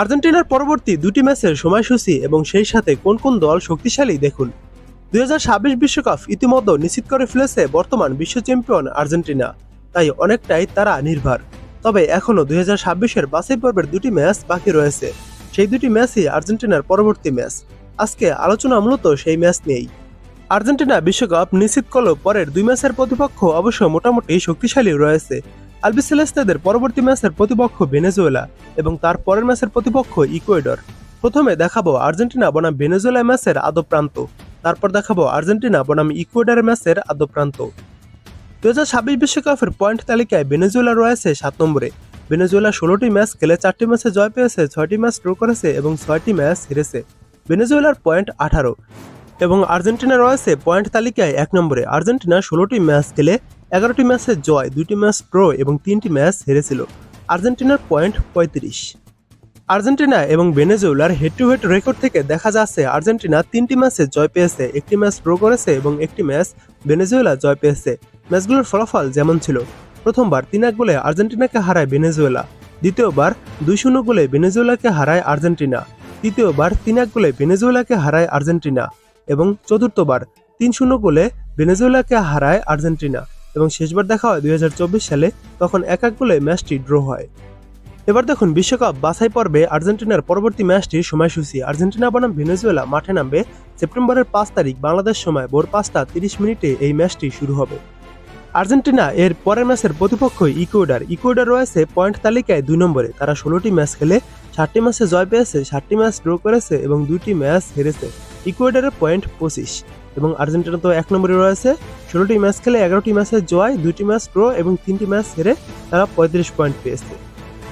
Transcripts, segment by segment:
আর্জেন্টিনার পরবর্তী দুটি ম্যাচের সময়সূচি এবং সেই সাথে কোন কোন দল শক্তিশালী দেখুন। দুই বিশ্বকাপ ইতিমধ্যে নিশ্চিত করে ফেলেছে বর্তমান বিশ্ব চ্যাম্পিয়ন আর্জেন্টিনা, তাই অনেকটাই তারা নির্ভর। তবে এখনও দুই হাজার ছাব্বিশের বাছাই পর্বের দুটি ম্যাচ বাকি রয়েছে। সেই দুটি ম্যাচই আর্জেন্টিনার পরবর্তী ম্যাচ। আজকে আলোচনা মূলত সেই ম্যাচ নিয়েই। আর্জেন্টিনা বিশ্বকাপ নিশ্চিত করলেও পরের দুই ম্যাচের প্রতিপক্ষ অবশ্য মোটামুটি শক্তিশালী রয়েছে। আলবিসেলেস্তাদের পরবর্তী ম্যাচের প্রতিপক্ষ ভেনেজুয়েলা এবং তার পরের ম্যাচের প্রতিপক্ষ ইকুয়েডর। প্রথমে দেখাবো আর্জেন্টিনা বনাম ভেনেজুয়েলা ম্যাচের আদব প্রান্ত তারপর দেখাবো আর্জেন্টিনা বনাম ইকুয়েডার ম্যাচের আদব প্রান্ত দু হাজার ছাব্বিশ বিশ্বকাপের পয়েন্ট তালিকায় ভেনেজুয়েলা রয়েছে সাত নম্বরে। ভেনেজুয়েলা ষোলোটি ম্যাচ খেলে চারটি ম্যাচে জয় পেয়েছে, ছয়টি ম্যাচ ড্র করেছে এবং ছয়টি ম্যাচ হেরেছে। ভেনেজুয়েলার পয়েন্ট আঠারো এবং আর্জেন্টিনা রয়েছে পয়েন্ট তালিকায় এক নম্বরে। আর্জেন্টিনা ষোলোটি ম্যাচ খেলে এগারোটি ম্যাচে জয়, দুইটি ম্যাচ ড্র এবং তিনটি ম্যাচ হেরেছিল। আর্জেন্টিনার পয়েন্ট পঁয়ত্রিশ। আর্জেন্টিনা এবং ভেনেজুয়েলার হেড টু হেড রেকর্ড থেকে দেখা যাচ্ছে আর্জেন্টিনা তিনটি ম্যাচে জয় পেয়েছে, একটি ম্যাচ ড্র করেছে এবং একটি ম্যাচ ভেনেজুয়েলা জয় পেয়েছে। ম্যাচগুলোর ফলাফল যেমন ছিল, প্রথমবার তিন এক গোলে আর্জেন্টিনাকে হারায় ভেনেজুয়েলা, দ্বিতীয়বার দুই শূন্য গোলে ভেনেজুয়েলাকে হারায় আর্জেন্টিনা, তৃতীয়বার তিন এক গোলে ভেনেজুয়েলাকে হারায় আর্জেন্টিনা এবং চতুর্থবার তিন শূন্য গোলে ভেনেজুয়েলাকে হারায় আর্জেন্টিনা। এবং শেষবার দেখা হয় দুই হাজার চব্বিশ সালে, তখন এক এক গোলে ম্যাচটি ড্র হয়। এবার দেখুন বিশ্বকাপ বাছাই পর্বে আর্জেন্টিনার পরবর্তী ম্যাচটির সময়সূচি। আর্জেন্টিনা বনাম ভেনেজুয়েলা মাঠে নামবে সেপ্টেম্বরের পাঁচ তারিখ, বাংলাদেশ সময় ভোর পাঁচটা তিরিশ মিনিটে এই ম্যাচটি শুরু হবে। আর্জেন্টিনা এর পরের ম্যাচের প্রতিপক্ষ ইকুয়েডার। ইকুয়েডার রয়েছে পয়েন্ট তালিকায় দুই নম্বরে। তারা ষোলোটি ম্যাচ খেলে ষাটটি ম্যাচে জয় পেয়েছে ষাটটি ম্যাচ ড্র করেছে এবং দুইটি ম্যাচ হেরেছে। ইকুয়েডারের পয়েন্ট পঁচিশ এবং আর্জেন্টিনা তো এক নম্বরে রয়েছে ষোলোটি ম্যাচ খেলে এগারোটি ম্যাচে জয় দুটি ম্যাচ ড্র এবং তিনটি ম্যাচ হেরে তারা পঁয়ত্রিশ পয়েন্ট পেয়েছে।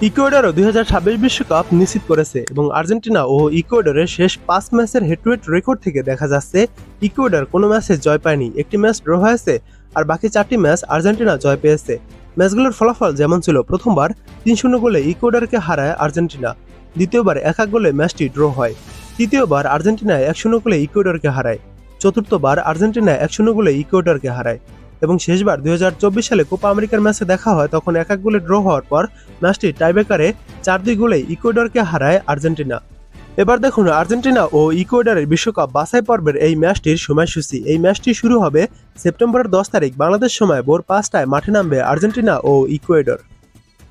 ইকুয়েডারও দুই হাজার ছাব্বিশ বিশ্বকাপ নিশ্চিত করেছে এবং আর্জেন্টিনা ও ইকুয়েডারের শেষ পাঁচ ম্যাচের হেড টু হেড রেকর্ড থেকে দেখা যাচ্ছে, ইকুয়েডার কোনো ম্যাচে জয় পায়নি, একটি ম্যাচ ড্র হয়েছে আর বাকি চারটি ম্যাচ আর্জেন্টিনা জয় পেয়েছে। ম্যাচগুলোর ফলাফল যেমন ছিল প্রথমবার, তিন শূন্য গোলে ইকুয়েডারকে হারায় আর্জেন্টিনা, দ্বিতীয়বার এক এক গোলে ম্যাচটি ড্র হয়, তৃতীয়বার আর্জেন্টিনা এক শূন্য গোলে ইকুয়েডারকে হারায়। চতুর্থবার আর্জেন্টিনা এক শূন্য গোলে ইকুয়েডারকে হারায় এবং শেষবার দুই হাজার চব্বিশ সালে কোপা আমেরিকার ম্যাচে দেখা হয়, তখন এক এক গোলে ড্র হওয়ার পর ম্যাচটি টাইব্রেকারে চার দুই গোলে ইকুয়েডরকে হারায় আর্জেন্টিনা। এবার দেখুন, আর্জেন্টিনা ও ইকুয়েডারের বিশ্বকাপ বাছাই পর্বের এই ম্যাচটির সময়সূচি। এই ম্যাচটি শুরু হবে সেপ্টেম্বরের দশ তারিখ। বাংলাদেশ সময় ভোর পাঁচটায় মাঠে নামবে আর্জেন্টিনা ও ইকুয়েডর।